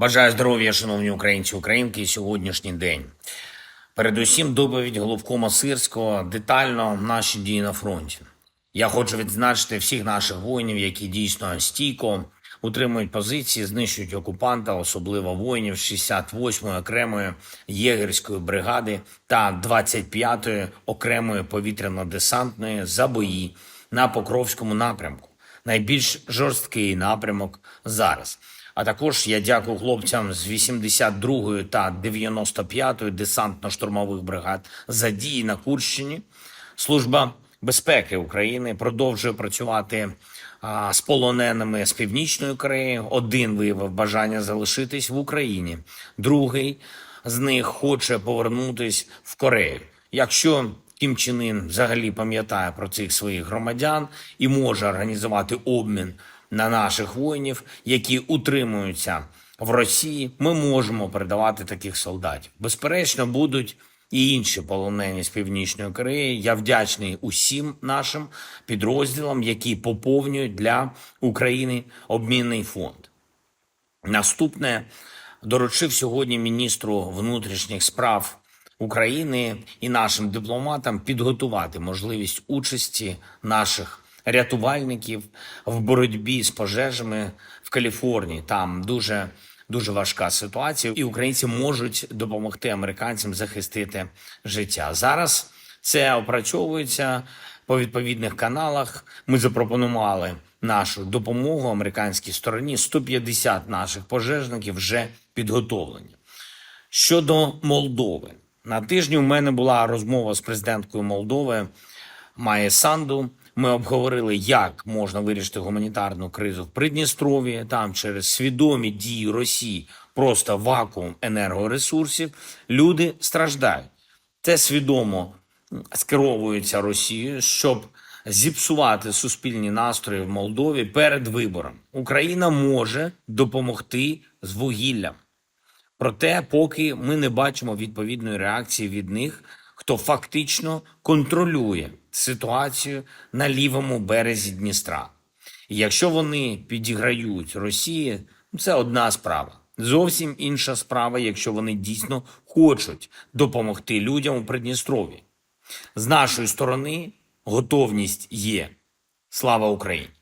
Бажаю здоров'я, шановні українці, українки, сьогоднішній день. Передусім, доповідь головкома Сирського детально наші дії на фронті. Я хочу відзначити всіх наших воїнів, які дійсно стійко утримують позиції, знищують окупанта, особливо воїнів 68-ї окремої єгерської бригади та 25-ї окремої повітряно-десантної за бої на Покровському напрямку. Найбільш жорсткий напрямок зараз. А також я дякую хлопцям з 82-ї та 95-ї десантно-штурмових бригад за дії на Курщині. Служба безпеки України продовжує працювати а, з полоненими з північної Кореї. Один виявив бажання залишитись в Україні, другий з них хоче повернутись в Корею. Якщо Кім Чен Ін взагалі пам'ятає про цих своїх громадян і може організувати обмін на наших воїнів, які утримуються в Росії, ми можемо передавати таких солдатів. Безперечно, будуть і інші полонені з північної Кореї. Я вдячний усім нашим підрозділам, які поповнюють для України обмінний фонд. Наступне доручив сьогодні міністру внутрішніх справ України і нашим дипломатам підготувати можливість участі наших рятувальників в боротьбі з пожежами в Каліфорнії. Там дуже дуже важка ситуація, і українці можуть допомогти американцям захистити життя. Зараз це опрацьовується по відповідних каналах. Ми запропонували нашу допомогу американській стороні. 150 наших пожежників вже підготовлені. Щодо Молдови, на тижні у мене була розмова з президенткою Молдови Майє Санду. Ми обговорили, як можна вирішити гуманітарну кризу в Придністров'ї. Там через свідомі дії Росії просто вакуум енергоресурсів. Люди страждають. Це свідомо скеровується Росією, щоб зіпсувати суспільні настрої в Молдові перед вибором. Україна може допомогти з вугіллям. Проте, поки ми не бачимо відповідної реакції від них, хто фактично контролює ситуацію на лівому березі Дністра. І якщо вони підіграють Росії, це одна справа. Зовсім інша справа, якщо вони дійсно хочуть допомогти людям у Придністрові. З нашої сторони готовність є. Слава Україні!